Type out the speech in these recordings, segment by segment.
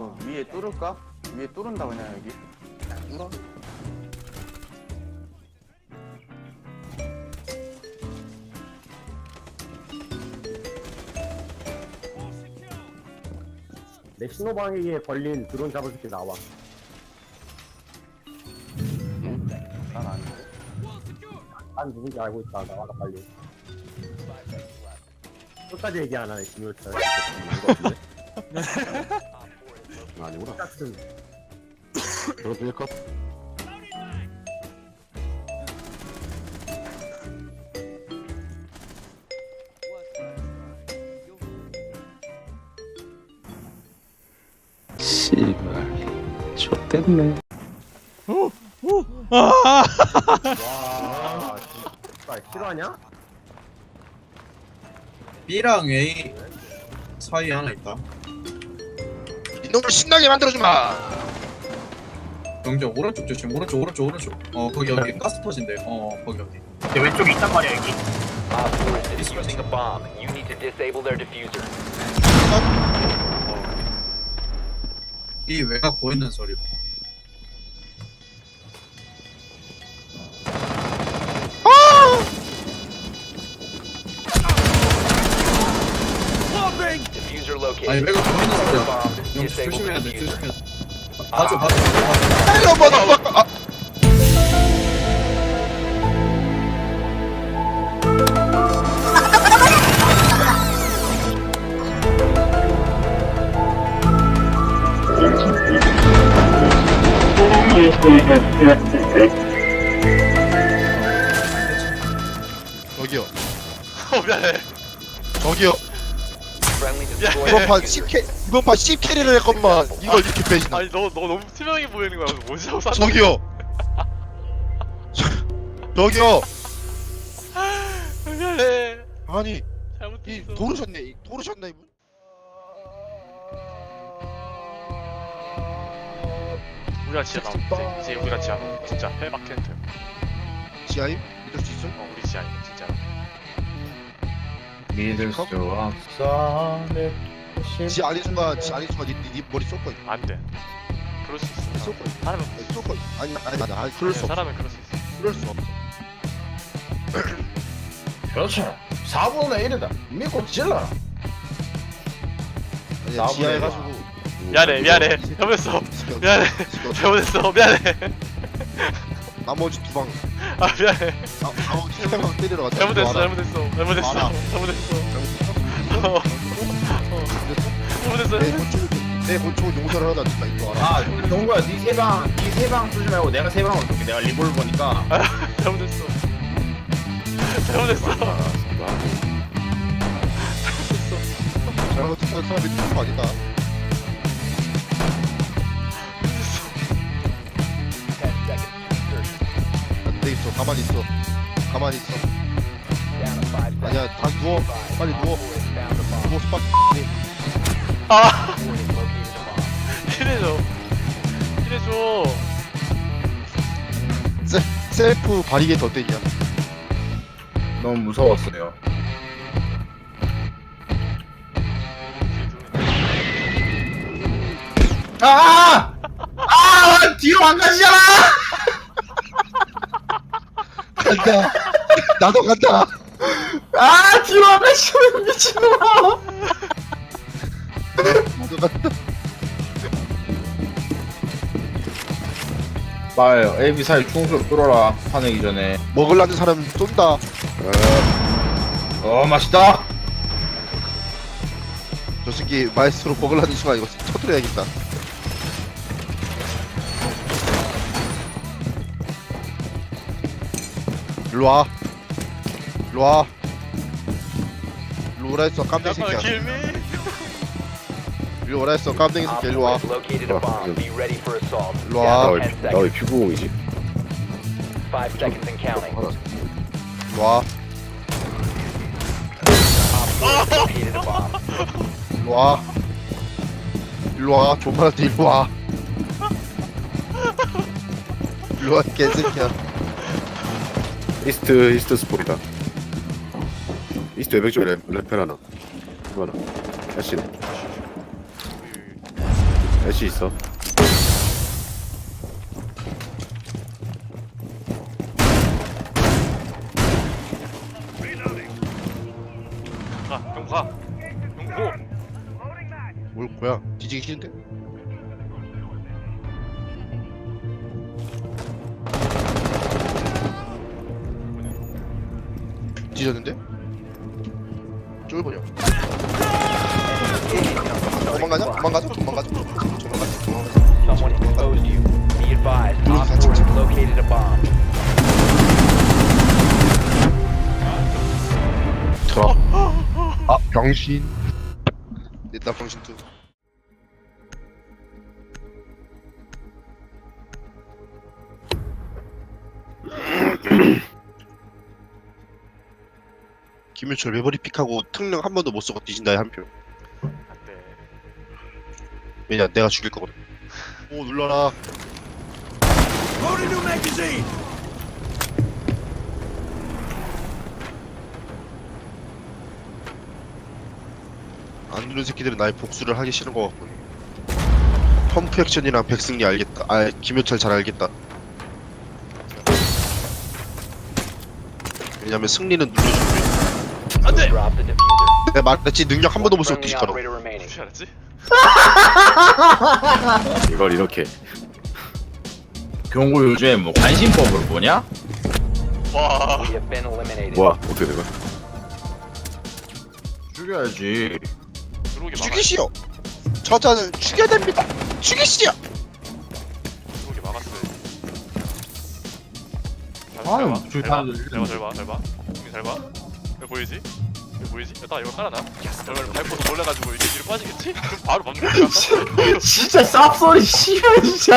이거 위에 뚫을까? 위에 뚫은다 그냥 여기 뚫어. 내 신호방에게 걸린 드론 잡을 새끼 나와. 난 아닌데 난 누군지 알고 있다. 나와라 빨리. 끝까지 얘기 안 하네 김효철. 아니구나. 짝슨. 그것도 일컷. 씨발 좆됐네 와. 진짜 싫어하냐? B랑 A 사이에 하나 있다. 이놈을 신나게 만들어주마 영정 오른쪽 조심. 오른쪽 오른쪽 오른쪽. 어 거기 여기 가스 터진대. 어 거기 여기. 내 왼쪽에 있단 말이야 여기. Op 4 is defusing a bomb. You need to disable their diffuser. 이 외곽 보이는 소리. Diffuser 아니. 외곽 보이는 소리야. Bomb. 영정 Disable 조심해야 the 돼. 조심해야 돼. 봐줘 봐줘. 헬로 머더퍼커 아, 저기요 어 미안해 저기요 이번. 판 10캐 이번 판 10캐리를 했건만 이걸 이렇게 빼시나 아니 너 너 너무 투명해 보이는 거야. 뭐지 하고 쌌 저기요 저- 저기요 미안해. 아니 이 잘못했어. 도르셨네 이- 도르셨네 이분 우리랑 진짜 나오는데 이제 우리랑 진짜 진짜 헬마켄트 지하임 믿을 수 있어? 어 우리 진짜 진짜. 믿을 수 없어 내 지 아닌 순간 지 아닌 순간 니, 니, 니 머리 쏠 거야 안 돼. 그럴 수 있어. 쏠 거야 사람은 쏠 거야 아니 아니 아니 아니 그럴 수 없어 사람은 그럴 수 있어. 그럴 수 없어 그렇죠 4분의 1이다 믿고 찔러라 아니 나보다 지하 이거. 해가지고 미안해 미안해. 잘못했어. 미안해. 잘못했어. 미안해. 나머지 두 방 아, 아 미안해. 나머지 두방 때리러 갔다 잘못했어. 알아. 잘못했어. 잘못했어. 알아. 잘못했어. 잘못했어? 어. 잘못했어. 내 본충 내 본충은 용서를 하다 진다 이거 알아 아 동구야 니세방니세방 쓰지 말고 내가 세 방을 쏠게 내가 리볼버니까 잘못했어. 잘못했어. 잘못했어 사람이 죽는 거 아니다 가만히 있어 가만히 있어 아니야 다 누워 빨리 누워 누워서 빨리 아. 힐해줘. 힐해줘. 셀, 셀프 바리게 더 땡이야 너무 무서웠어요 아! 아! 뒤로 안 가시잖아! 간다. 나도 간다. 아! 뒤로 안 가시면 미친놈아! 나도 간다. 봐요. AB 사이 충수로 뚫어라. 화내기 전에. 먹으려는 사람 쏜다. 어 맛있다! 저 새끼 마이스로 먹으려는 순간 이거 터뜨려야겠다 일로와 일로와 일로 오라 했어 깜댕이 새끼야. 일로 오라 했어 깜댕이 Op 새끼야 4 일로 와 has located a bomb. Be ready for assault. 일로 와 Down to 10 seconds. 나왜 피구공이지? 5 seconds and counting. 일로 와 Op 4 has located a bomb. 일로 와 일로 와 존만한테 일로 와 일로 와 개새끼야 이스트 이스트 스포이다. 이스트 외벽 쪽에 레- 레펠 하나. 이거 하나. 캐시네. 애쉬 있어 가 용가 용고 뭘 거야? 뒤지기 싫은데? 뒤졌는데? 쫄보냐? 도망가자? 도망가자? 도망가자? 도망가자? 도망가자? Someone exposed you. Be advised, Blue Op touch 4 it. has located a bomb. 저. 아, 병신. 냈다 병신 투. 김효철 메모리 픽하고 특능 한 번도 못 쓰고 뒤진다에 한 표. 안돼 왜냐 내가 죽일 거거든. 오 눌러라. 안 누른 새끼들은 나의 복수를 하기 싫은 것 같군. 펌프 액션이랑 백승리 알겠다. 아 김효철 잘 알겠다. 왜냐면 승리는 눌러주면 안돼. 내가 말했지 능력 한 번도 못 쓰고 remaining. 혹시 알았지? 이걸 이렇게 경고 요즘에 뭐 관심법으로 뭐냐? 와. 뭐야 어떻게 된 거야 죽여야지 들어오게 막아 죽이시오. 저자는 죽여야 됩니다. 죽이시오. 들어오게 막았어요 아유, 잘봐 저기 잘봐 다- 잘봐 잘 봐 잘봐 형님 잘봐 왜 보이지? 왜 보이지? 야, 나 이거 깔아놔 저걸 밟고서 놀래가지고 이제 뒤로 빠지겠지? 그럼 바로 밟는 거야 진짜 쌉소리 씨발 진짜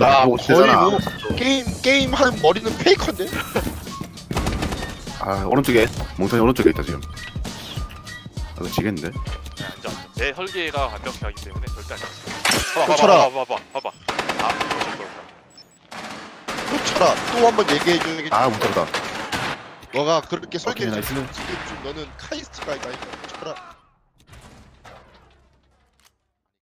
야 보고 거의 뭐 게임 게임 하는 머리는 페이커인데. 아 오른쪽에 몽탄이 오른쪽에 있다 지금 아, 이거 지겠는데 야, 앉아 앉아 내 설계가 완벽하기 때문에 절대 안 돼. 봐봐. 봐봐 봐봐 봐봐 봐봐 아 이거 좀 그렇다 쫓아라. 또 한 번 얘기해 주는 게. 아 못한다 너가 그렇게 설계를 잘 나이스. 지금 너는 카이스트가 아니다. 쫓아라.